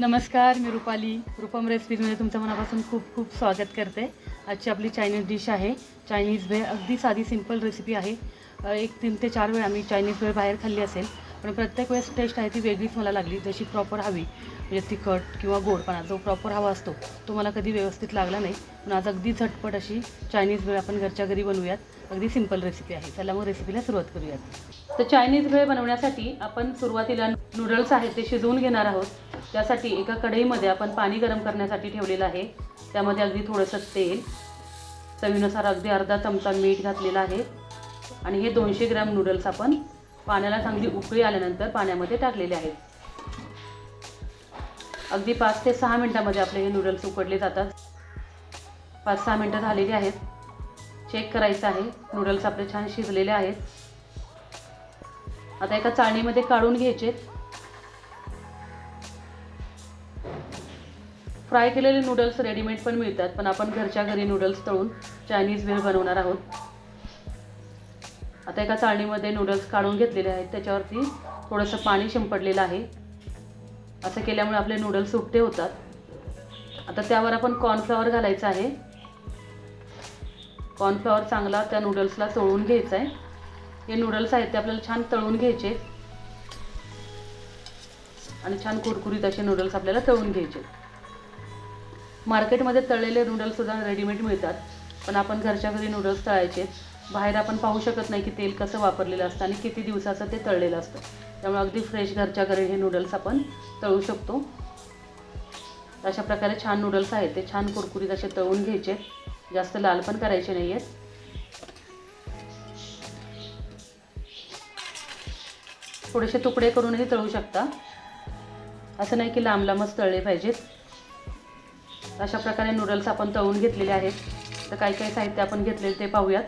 नमस्कार मी रुपाली. रुपम रेसिपीजमध्ये तुमचं मनापासून खूप खूप स्वागत करते. आजची आपली चायनीज डिश आहे. चायनीज भेळ अगदी साधी सिंपल रेसिपी आहे. एक तीन ते चार वेळा मी चायनीज भेळ बाहेर खाल्ली असेल पण प्रत्येक वेळेस टेस्ट आहे ती वेगळीच मला लागली जशी प्रॉपर हवी. म्हणजे तिखट किंवा गोडपणा जो प्रॉपर हवा असतो तो मला कधी व्यवस्थित लागला नाही. पण आज अगदी झटपट अशी चायनीज भेळ आपण घरच्या घरी बनवूयात. अगदी सिंपल रेसिपी आहे. चला मग रेसिपीला सुरुवात करूयात. तर चायनीज भेळ बनवण्यासाठी आपण सुरुवातीला नूडल्स आहेत ते शिजवून घेणार आहोत. त्यासाठी एका कढईमध्ये आपण पाणी गरम करण्यासाठी ठेवलेलं आहे. त्यामध्ये अगदी थोडंसं तेल चवीनुसार अगदी अर्धा चमचा मीठ घातलेला आहे. आणि हे दोनशे ग्रॅम नूडल्स आपण पाण्याला चांगली उकळी आल्यानंतर पाण्यामध्ये टाकलेले आहेत. अगदी पाच ते सहा मिनटामध्ये आपले हे नूडल्स उकडले जातात. पाच सहा मिनटं झालेली आहेत. चेक करायचं आहे. नूडल्स आपले छान शिजलेले आहेत. आता एका चाळणीमध्ये काढून घ्यायचे. फ्राय केलेले नूडल्स रेडीमेड पण मिळतात पण आपण घरच्या घरी नूडल्स तळून चायनीज वेळ बनवणार आहोत. आता एका चाळणीमध्ये नूडल्स काढून घेतलेले आहेत त्याच्यावरती थोडंसं पाणी शिंपडलेलं आहे. असं केल्यामुळे आपले नूडल्स सुट्टे होतात. आता त्यावर आपण कॉर्नफ्लॉवर घालायचं आहे. कॉर्नफ्लॉवर चांगला त्या नूडल्सला तळून घ्यायचा आहे हे नूडल्स आहेत ते आपल्याला छान तळून घ्यायचे. आणि छान कुरकुरीत असे नूडल्स आपल्याला तळून घ्यायचे. मार्केटमध्ये तळलेले नूडल्ससुद्धा रेडीमेड मिळतात. पण आपण घरच्या घरी नूडल्स तळायचे. बाहेर आपण पाहू शकत नाही की तेल कसं वापरलेलं असतं आणि किती दिवसाचं ते तळलेलं असतं. त्यामुळे अगदी फ्रेश घरच्या घरी हे नूडल्स आपण तळू शकतो. अशा प्रकारे छान नूडल्स आहेत. ते छान कुरकुरीत असे तळून घ्यायचे. जास्त लाल पण करायचे नाही आहेत थोडेसे तुकडे करूनही तळू शकता. असं नाही की लांब लांबच तळले पाहिजेत. अशा प्रकारे नूडल्स आपण तळून घेतलेले आहेत. तर काही काही साहित्य आपण घेतलेले ते पाहूयात.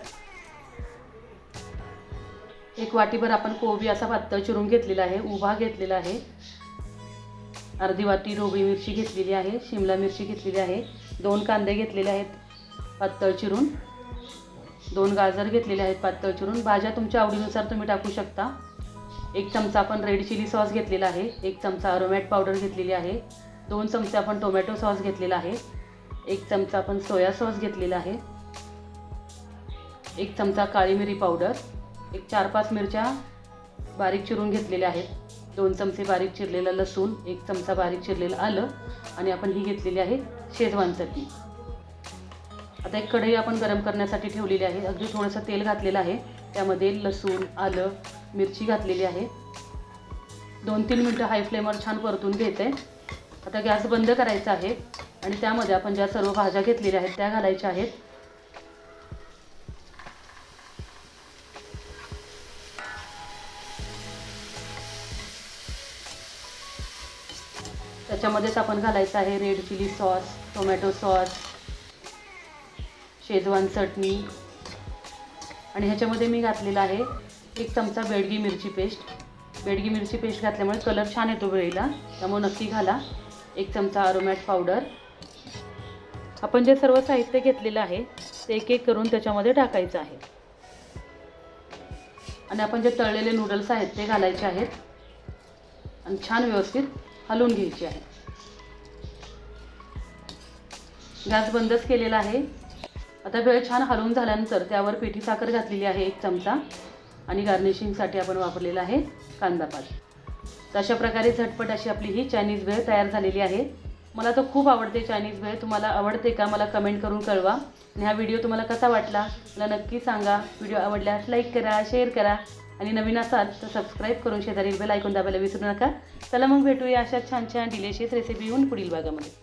एक वाटीभर आपण कोबी असा पातळ चिरून घेतलेला आहे उभा घेतलेला आहे. अर्धी वाटी रोबी मिरची घेतलेली आहे शिमला मिरची घेतलेली आहे दोन कांदे घेतलेले आहेत पातळ चिरून. दोन गाजर घेतलेले आहेत पातळ चिरून. भाज्या तुमच्या आवडीनुसार तुम्ही टाकू शकता. एक चमचा आपण रेड चिली सॉस घेतलेला आहे एक चमचा अरोमॅट पावडर घेतलेली आहे. दोन चमचे आपण टोमॅटो सॉस घेतलेला आहे. एक चमचा आपण सोया सॉस घेतलेला आहे. एक चमचा काळी मिरी पावडर. एक चार पाच मिरच्या बारीक चिरून घेतलेल्या आहेत. दोन चमचे बारीक चिरलेलं लसूण एक चमचा बारीक चिरलेलं आलं आणि आपण ही घेतलेली आहे शेजवान चटणी आता एक कढई आपण गरम करण्यासाठी ठेवलेली आहे. अगदी थोडंसं तेल घातलेलं आहे. त्यामध्ये लसूण आलं मिरची घातलेली आहे. दोन तीन मिनटं हाय फ्लेमवर छान परतून घ्यायचं आहे आता गॅस बंद करायचा आहे आणि त्यामध्ये आपण ज्या सर्व भाज्या घेतलेल्या आहेत त्या घालायच्या आहेत. त्याच्यामध्येच आपण घालायचं आहे red chilli sauce tomato sauce schezwan chutney. आणि ह्याच्यामध्ये मी घातलेला आहे एक चमचा बेडगी मिरची पेस्ट. बेडगी मिरची पेस्ट घातल्यामुळे कलर छान येतो वेळीला त्यामुळे नक्की घाला. एक चमचा अरोमॅट पावडर आपण जे सर्व साहित्य घेतलेलं आहे ते एक एक करून त्याच्यामध्ये टाकायचं आहे. आणि आपण जे तळलेले नूडल्स आहेत ते घालायचे आहेत. आणि छान व्यवस्थित हलवून घ्यायचे आहे. गॅस बंदच केलेला आहे. आता वेळ छान हलवून झाल्यानंतर त्यावर पिठी साखर घातलेली आहे एक चमचा. आणि गार्निशिंगसाठी आपण वापरलेला आहे कांदा पात. तर अशा प्रकारे झटपट अशी आपली ही चायनीज भेळ तयार झालेली आहे. मला तर खूप आवडते चायनीज भेळ तुम्हाला आवडते का मला कमेंट करून कळवा. आणि हा व्हिडिओ तुम्हाला कसा वाटला मला नक्की सांगा. व्हिडिओ आवडल्यास लाईक करा शेअर करा. आणि नवीन असाल तर सबस्क्राईब करून शेजारी बेल ऐकून दाबायला विसरू नका. चला मग भेटूया अशा छान छान डिलेशियस रेसिपी येऊन पुढील भागामध्ये.